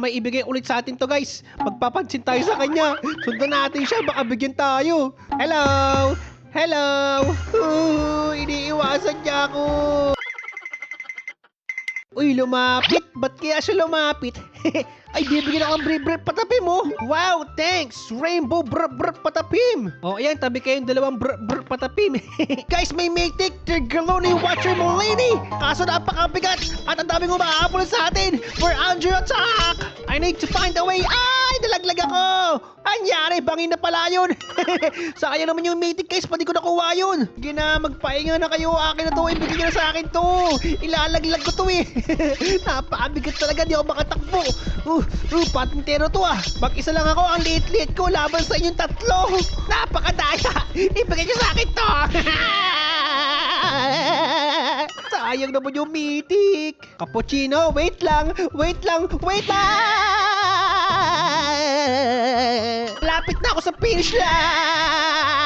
May ibigay ulit sa atin to guys. Magpapansin tayo sa kanya. Sundan natin siya, baka bigyan tayo. Hello! Hello! Uh, iniiwasan niya ako. Uy, lumapit! Ba't kaya siya lumapit? Ay, bibigyan ako ng brave patapim mo! Wow, thanks! Rainbow brr brr patapim! Oh, ayan, tabi kayong dalawang brr brr patapim. Guys, may Matic, Tirgaloni Watcher Molini! Kaso napakabigat! At ang daming umaapol sa atin! For Andrew attack! I need to find a way! Ay, nalaglag ako! Anyari, bangin na pala yun! Sayang naman yung Matic guys, pati ko nakuha yun! Sige na, magpahinga na kayo, akin na to, ibigay na sa akin to! Ilalaglag ko to eh! Napakabigat talaga, di ako makatakbo! Uh, uh, patintero to ah! Mag-isa lang ako, ang liit-liit ko laban sa inyong tatlo! Napakadaya! Ibigay nyo sa akin to! Sayang naman yung Mythic! Cappuccino, wait lang! Wait lang! Wait lang! Lapit na ako sa finish line!